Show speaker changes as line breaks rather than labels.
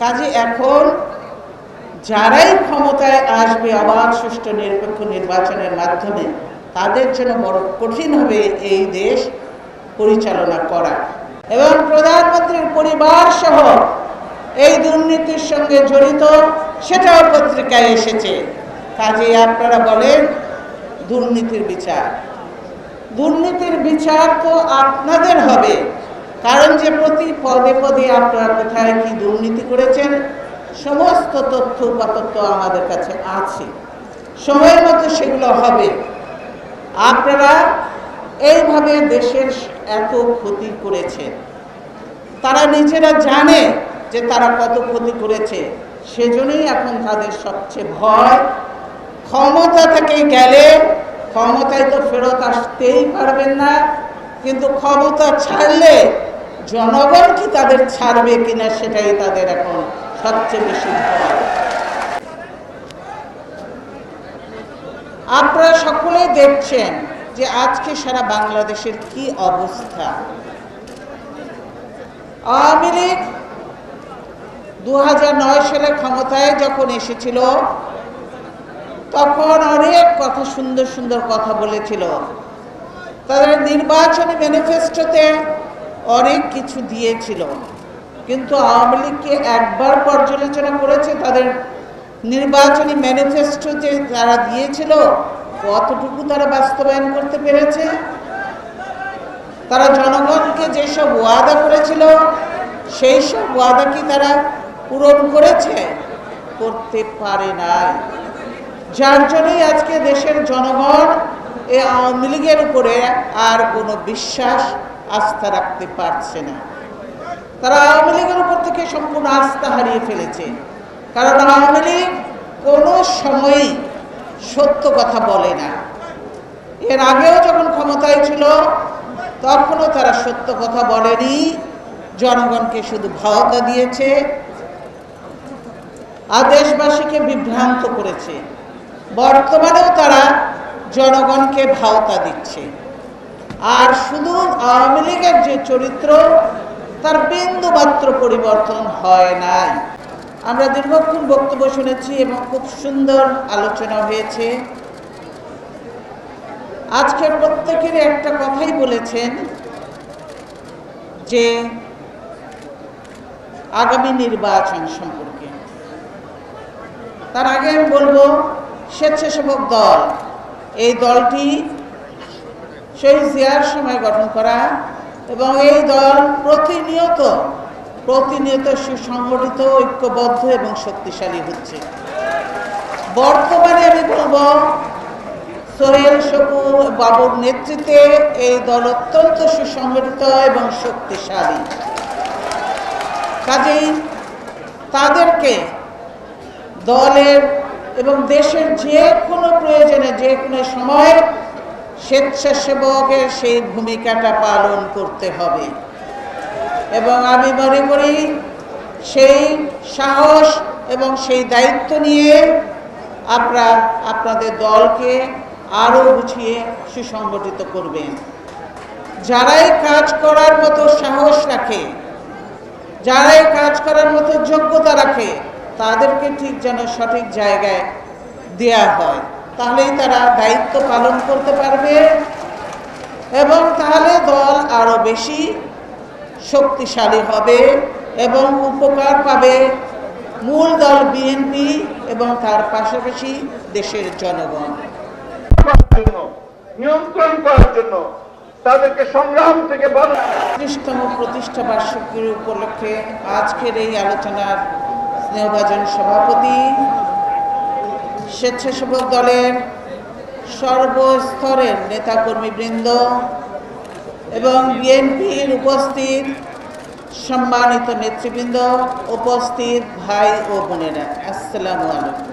কাজে এখন যারাই ক্ষমতায় আসবে অবাধ সুষ্ঠু নিরপেক্ষ নির্বাচনের মাধ্যমে, তাদের জন্য বড় কঠিন হবে এই দেশ পরিচালনা করা। এবং প্রধানমন্ত্রীর পরিবার সহ এই দুর্নীতির সঙ্গে জড়িত সেটাও পত্রিকায় এসেছে। কাজে আপনারা বলেন, দুর্নীতির বিচার। দুর্নীতির বিচার তো আপনাদের কারণ যে প্রতি পদে পদে আপনারা কোথায় কি দুর্নীতি করেছেন, সমস্ত তথ্য উপাতত্য আমাদের কাছে আছে। সময়ের মতো সেগুলো হবে। আপনারা এইভাবে দেশের এত ক্ষতি করেছেন তারা নিজেরা জানে যে তারা কত ক্ষতি করেছে। সেজন্যই এখন তাদের সবচেয়ে ভয়, ক্ষমতা থেকে গেলে ক্ষমতায় তো ফেরত আসতেই পারবেন না, কিন্তু ক্ষমতা ছাড়লে জনগণ কি তাদের ছাড়বে কিনা সেটাই তাদের এখন সবচেয়ে বেশি আপনারা সকলেই দেখছেন যে আজকে সারা বাংলাদেশের কি অবস্থা। আওয়ামী লীগ দু সালে ক্ষমতায় যখন এসেছিল, তখন অনেক কথা সুন্দর সুন্দর কথা বলেছিল। তাদের নির্বাচনী ম্যানিফেস্টোতে অনেক কিছু দিয়েছিল। কিন্তু আওয়ামী লীগকে একবার পর্যালোচনা করেছে, তাদের নির্বাচনী ম্যানিফেস্টো যে তারা দিয়েছিল কতটুকু তারা বাস্তবায়ন করতে পেরেছে। তারা জনগণকে যেসব ওয়াদা করেছিল সেই সব ওয়াদা কি তারা পূরণ করেছে? করতে পারে নাই। যার জন্যই আজকে দেশের জনগণ এই আওয়ামী লীগের উপরে আর কোনো বিশ্বাস আস্থা রাখতে পারছে না। তারা আওয়ামী লীগের উপর থেকে সম্পূর্ণ আস্থা হারিয়ে ফেলেছে। কারণ আওয়ামী লীগ কোনো সময়ই সত্য কথা বলে না। এর আগেও যখন ক্ষমতায় ছিল, তখনও তারা সত্য কথা বলেনি। জনগণকে শুধু ভাওতা দিয়েছে আর দেশবাসীকে বিভ্রান্ত করেছে। বর্তমানেও তারা জনগণকে ভাওতা দিচ্ছে। আর শুধু আওয়ামী লীগের যে চরিত্র, তার বিন্দু মাত্র পরিবর্তন হয় নাই। আমরা দীর্ঘক্ষণ বক্তব্য শুনেছি এবং খুব সুন্দর আলোচনা হয়েছে। আজকে প্রত্যেকের একটা কথাই বলেছেন যে, আগামী নির্বাচন সম্পর্কে। তার আগে আমি বলব, স্বেচ্ছাসেবক দল, এই দলটি শহীদ জিয়ার সময় গঠন করা এবং এই দল প্রতিনিয়ত প্রতিনিয়ত সুসংগঠিত, ঐক্যবদ্ধ এবং শক্তিশালী হচ্ছে। বর্তমানে আমি বলব, সোহেল সবুর বাবুর নেতৃত্বে এই দল অত্যন্ত সুসংগঠিত এবং শক্তিশালী। কাজেই তাদেরকে দলের এবং দেশের যে কোনো প্রয়োজনে, যে কোনো সময় স্বেচ্ছাসেবকের সেই ভূমিকাটা পালন করতে হবে। এবং আমি মনে করি সেই সাহস এবং সেই দায়িত্ব নিয়ে আপনারা আপনাদের দলকে আরও গুছিয়ে সুসংগঠিত করবেন। যারাই কাজ করার মতো সাহস রাখে, যারাই কাজ করার মতো যোগ্যতা রাখে, তাদেরকে ঠিক যেন সঠিক জায়গায় দেয়া হয়। তাহলেই তারা দায়িত্ব পালন করতে পারবে এবং তাহলে দল আরও বেশি শক্তিশালী হবে এবং উপকার পাবে মূল দল বিএনপি এবং তার পাশাপাশি দেশের জনগণ।
নিয়ন্ত্রণ করার জন্য তাদেরকে সংগ্রাম থেকে বন্ধ
ত্রিশতম প্রতিষ্ঠা বার্ষিকীর উপলক্ষে আজকের এই আলোচনার স্নেহভাজন সভাপতি স্বেচ্ছাসেবক দলের সর্বস্তরের নেতাকর্মীবৃন্দ এবং বিএনপির উপস্থিত সম্মানিত নেতৃবৃন্দ, উপস্থিত ভাই ও বোনেরা। আসসালামু আলাইকুম।